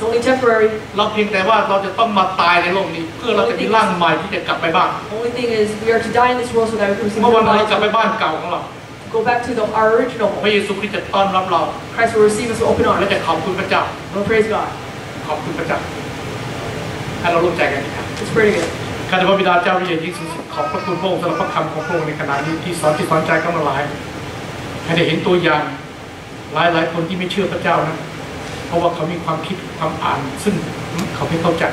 It's only temporary. เราเพียงแต่ว่าเราจะต้องมาตายในโลกนี้ เพื่อเราจะมีร่างใหม่ที่จะกลับไปบ้าน Only thing is, we are to die in this world so that we can receive เมื่อวัน new นั้นเรากลับไป life. บ้านเก่าของเรา Go back to the, our original พ home. ระเยซูคริสต์จะต้อนรับเรา Christ will receive us with open และ arms. จะขอบคุณพระเจ้า We'll praise God. ขอบคุณพระเจ้าให้เราร่วมใจกันนะครับ Let's pray together. ข้าแต่พระบิดาเจ้าวิเศษยิ่งสูงสุดขอบพระคุณพระองค์สำหรับพระคำของพระองค์ในขณะนี้ที่สอนที่สอนใจข้ามาหลายให้ได้เห็นตัวอย่างหลายหลายๆคนที่ไม่เชื่อพระเจ้านะ เพราะว่าเขามีความคิดความอ่าน ซึ่งเขาไม่เข้าใจ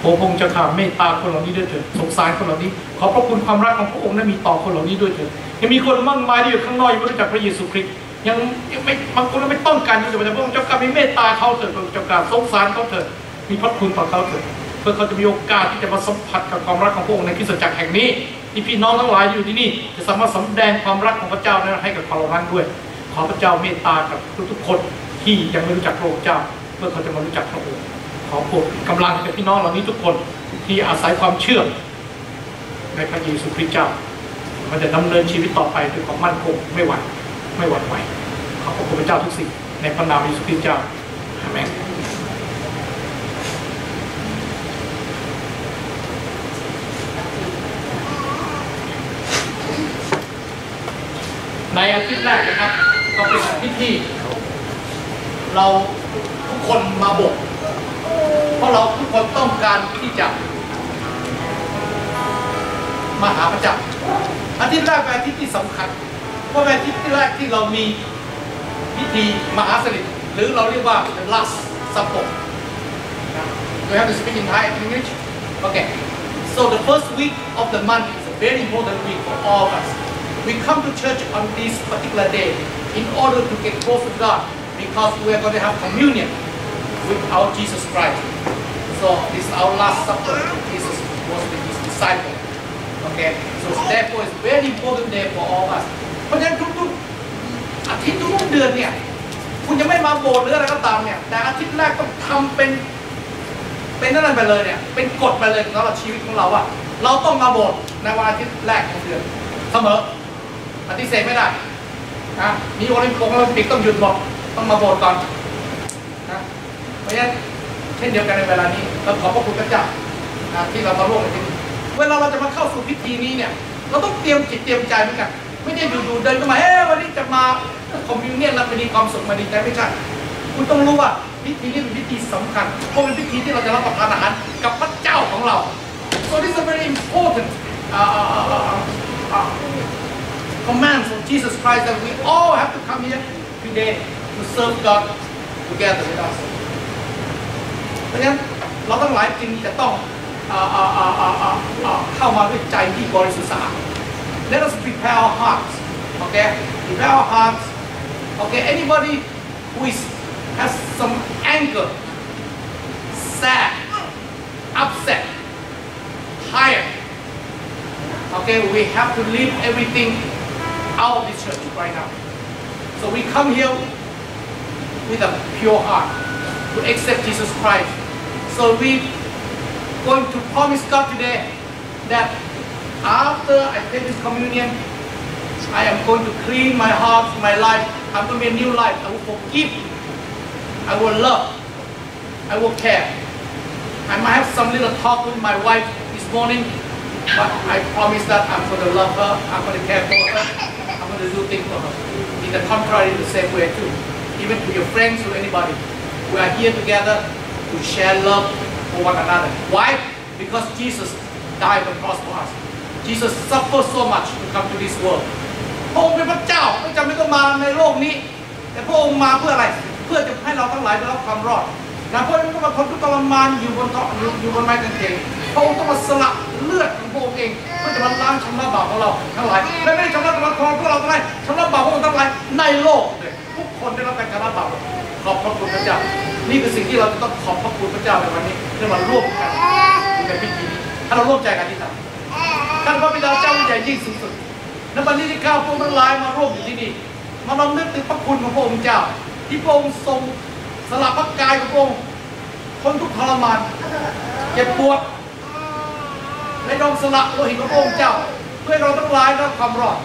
โอพระองค์จ้าข้าเมตตาคนเหล่านี้ด้วยเถิดสงสารคนเหล่านี้ ขอพระคุณความรักของพระองค์นั้นมีต่อคนเหล่านี้ด้วยเถิดยังมีคนมากมายที่อยู่ข้างนอกยังไม่รู้จักพระเยซูคริสต์ยังยังไม่บางคนยังไม่ต้องการที่จะมาพระองค์เจ้าข้ามีเมตตาเขาเถิดพระองค์เจ้าข้าสงสารเขาเถิดมีพระคุณต่อเขาเถิดเพื่อเขาจะมีโอกาสที่จะมาสัมผัสกับความรักของพระองค์ในคริสตจักรแห่งนี้ที่พี่น้องทั้งหลายอยู่ที่นี่จะสามารถสำแดงความรักของพระเจ้านั้นให้กับคนเหล่านั้นด้วย ขอพระเจ้าเมตตากับทุกๆคน ที่ยังไม่รู้จักพระองค์เจ้าเพื่อเขาจะมารู้จักพระองค์ขอโปรดกำลังกับพี่น้องเหล่านี้ทุกคนที่อาศัยความเชื่อในพระเยซูคริสต์เจ้า มันจะดำเนินชีวิตต่อไปด้วยความมั่นคงไม่หวั่นไม่หวั่นไหวขอบพระคุณพระเจ้าทุกสิ่งในพระนามเยซูคริสต์เจ้าอาเมนในอาทิตย์แรกนะครับก็เป็นอาทิตย์ที่ เราทุกคนมาบทเพราะเราทุกคนต้องการที่จะมาหาพระเจ้าอาทิตย์แรกเป็นอาทิตย์ที่สำคัญ เพราะเป็นอาทิตย์แรกที่เรามีพิธีมหาสนิทหรือเราเรียกว่า the last supper we have to speak in Thai and English okay so the first week of the month is a very important week for all of us we come to church on this particular day in order to get close to God because we are going to have communion with our Jesus Christ so this is our last supper Jesus was with his disciples Okay, so therefore it's very important day for all of us. เพราะฉะนั้นทุกๆอาทิตย์ทุกๆเดือนเนี่ยคุณจะไม่มาโบสถ์หรืออะไรก็ตามเนี่ยแต่อาทิตย์แรกต้องทำเป็นเป็นนั่นไปเลยเนี่ยเป็นกฎไปเลยสำหรับชีวิตของเราว่าเราต้องมาโบสถ์ในวันอาทิตย์แรกของเดือนเสมอปฏิเสธไม่ได้นะมีโอลิมปิกโอลิมปิกต้องหยุดบอก ต้องมาโบสถ์ก่อนนะเพราะฉะนั้นเช่นเดียวกันในเวลานี้เราขอบพระคุณพระเจ้านะที่เรามาร่วมกันที่นี่เวลาเราจะมาเข้าสู่พิธีนี้เนี่ย เราต้องเตรียมจิตเตรียมใจเหมือนกันไม่ได้อยู่ๆเดินเข้ามาเอ๊วันนี้จะมาคอมมิวเนียนแล้วมีความสุขมาดีใจไม่ใช่คุณต้องรู้ว่าพิธีนี้เป็นพิธีสำคัญเพราะเป็นพิธีที่เราจะรับประทานอาหารกับพระเจ้าของเรา so this is very important uh, uh, uh, uh, command from Jesus Christ that we all have to come here today to serve God together with us เพราะฉะนั้นเราทั้งหลายจึงจะต้องอ่าอ่าอ่าอ่าอ่าอ่าเข้ามาด้วยใจที่บริสุทธิ์สะอาด Let us prepare our hearts okay prepare our hearts okay anybody who is has some anger sad upset tired okay we have to leave everything out of this church right now so we come here with a pure heart to accept Jesus Christ. So we going to promise God today that after I take this communion, I am going to clean my heart, my life. I'm going to be a new life. I will forgive. I will love. I will care. I might have some little talk with my wife this morning, but I promise that I'm going to love her. I'm going to care for her. I'm going to do things for her. In the contrary, the same way too. Even to your friends, to anybody. We are here together to share love for one another. Why? Because Jesus died on the cross for us. Jesus suffered so much to come to this world. พระองค์เป็นพระเจ้าไม่จำเป็นต้องมาในโลกนี้ แต่พระองค์มาเพื่ออะไร เพื่อจะให้เราทั้งหลายได้รับความรอดนะพระองค์ก็มาทนทุกข์ทรมานอยู่บนเกาะอยู่บนไม้กางเขนพระองค์ต้องมาสละเลือดของพระองค์เองเพื่อจะมาล้างชำระบาปของเราทั้งหลายและไม่ได้ชำระบาปของพวกเราทั้งหลายชำระบาปของเราทั้งหลายในโลกเลยทุก คนได้รับการชำระบาปขอบพระคุณพระเจ้า นี่คือสิ่งที่เราจะต้องขอบพระคุณพระเจ้าในวันนี้ที่มาร่วมกันในพิธีนี้ถ้าเราร่วมใจกันที่ทำท่านพระบิดาเจ้าใหญ่ยิ่งสูงสุดในวันนี้ที่ข้าพระองค์ทั้งหลายมาร่วมอยู่ที่นี่มาลองนึกถึงพระคุณของพระองค์เจ้า ที่พระองค์ทรงสละพระกายของพระองค์ทนทุกทรมานเจ็บปวดและยอมสละโลหิตของพระองค์เจ้า เพื่อเราทั้งหลายรับความรอด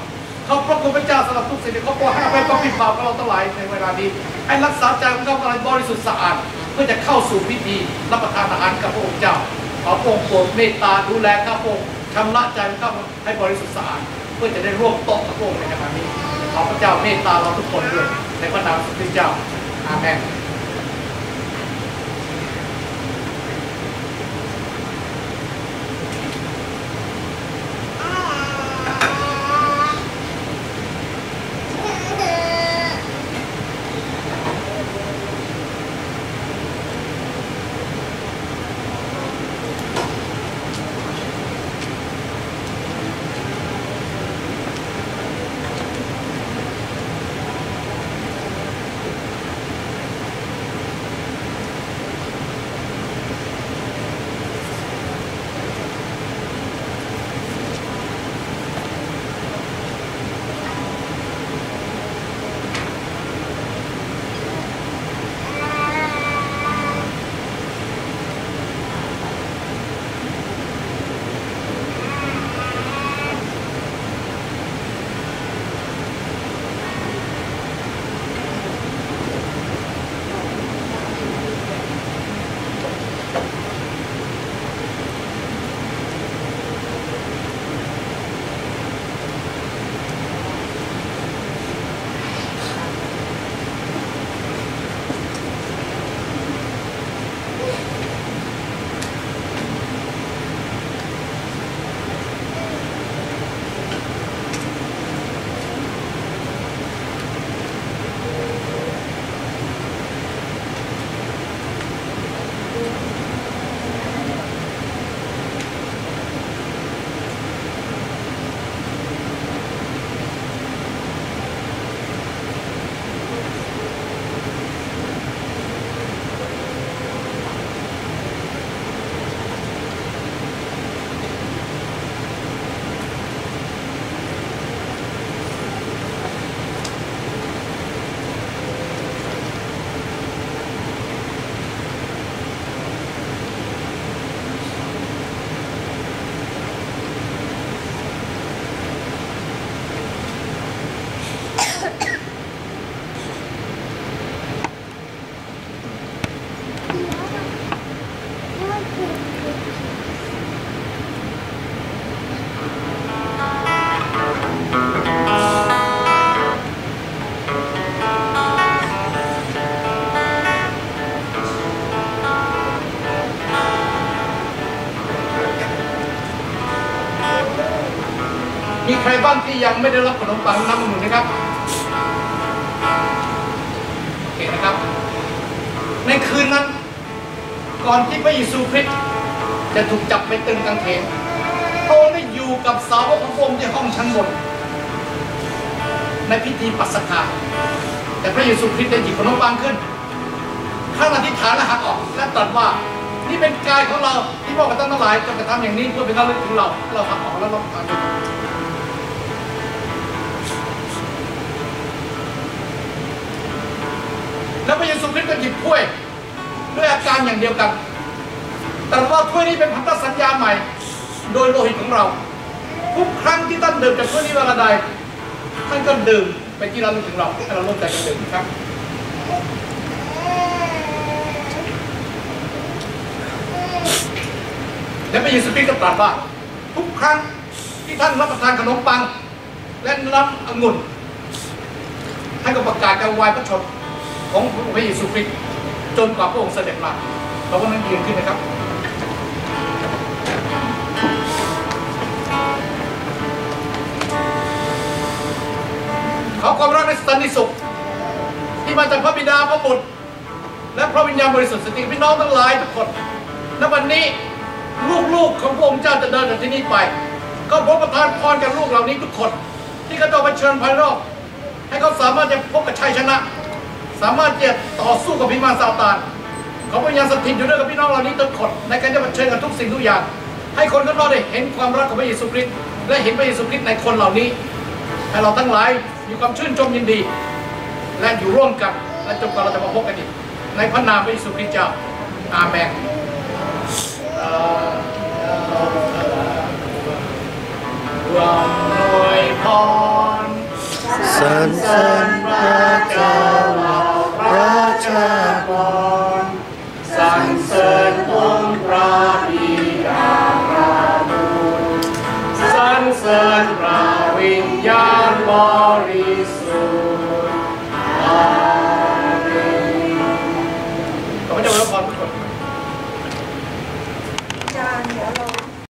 ขอบพระคุณพระเจ้าสำหรับทุกสิ่งที่เขาโปรดให้อภัยความผิดบาปของเราทั้งหลายในเวลานี้ให้รักษาใจของเราให้บริสุทธิ์สะอาดเพื่อจะเข้าสู่พิธีรับประทานอาหารกับพระองค์เจ้าขอพระองค์โปรดเมตตาดูแลข้าพระองค์ชำระใจของข้าพระองค์ให้บริสุทธิ์สะอาดเพื่อจะได้ร่วมโต๊ะกับพระองค์ในขณะนี้ขอพระเจ้าเมตตาเราทุกคนด้วยในพระนามพระเจ้าอาเมน ใครบ้างที่ยังไม่ได้รับขนมปังน้ำองุ่นนะครับโอเคนะครับ ในคืนนั้น ก่อนที่พระเยซูคริสต์จะถูกจับไปตึงกางเขนพระองค์ได้อยู่กับสาวกของพระองค์ที่ห้องชั้นบนในพิธีปัสกาแต่พระเยซูคริสต์ได้หยิบขนมปังขึ้นข้างอธิษฐานและหักออกและตรัสว่านี่เป็นกายของเราที่พระองค์ตั้งทั้งหลายจะกระทำอย่างนี้เพื่อเป็นการเลือกถึงเรา เราหักออกแล้วเราทาน ก็หยิบถ้วยด้วยอาการอย่างเดียวกัน แต่ว่าถ้วยนี้เป็นพันธสัญญาใหม่ โดยโลหิตของเรา ทุกครั้งที่ท่านดื่มจากถ้วยนี้เวลาใดท่านก็ดื่มไปที่เราลึกถึงเราให้เราร่วมใจกันดื่มครับและพระเยซูคริสต์ก็ตรัสว่าทุกครั้งที่ท่านรับประทานขนมปัง และน้ำองุ่นท่านก็ประกาศการวายพระชน ของพระเยซูคริสต์จนกว่าพระองค์เสด็จมาเราก็นั่งยืนขึ้นนะครับขอความรักในสันติสุข ที่มาจากพระบิดาพระบุตร และพระวิญญาณบริสุทธิ์สติพี่น้องทั้งหลายทุกคนณวันนี้ลูกๆของพระองค์เจ้าจะเดินจากที่นี่ไป ก็พบประทานพรกับลูกเหล่านี้ทุกคน ที่กระโดดเผชิญภายนอก ให้เขาสามารถจะพบกับชัยชนะ สามารถจะต่อสู้กับพิมานซาตานขอพระวิญญาณสถิตอยู่ด้วยกับพี่น้องเหล่านี้ทุกคนในการจะเผชิญกับทุกสิ่งทุกอย่าง ให้คนข้างนอกได้เห็นความรักของพระเยซูคริสต์และเห็นพระเยซูคริสต์ในคนเหล่านี้ให้เราทั้งหลายมีความชื่นชมยินดี และอยู่ร่วมกันและจนกว่าเราจะมาพบกันอีกในพระนามพระเยซูคริสต์เจ้าอาเมนความรวยพรสรรเสริญพระเจ้า cha con sáng sớm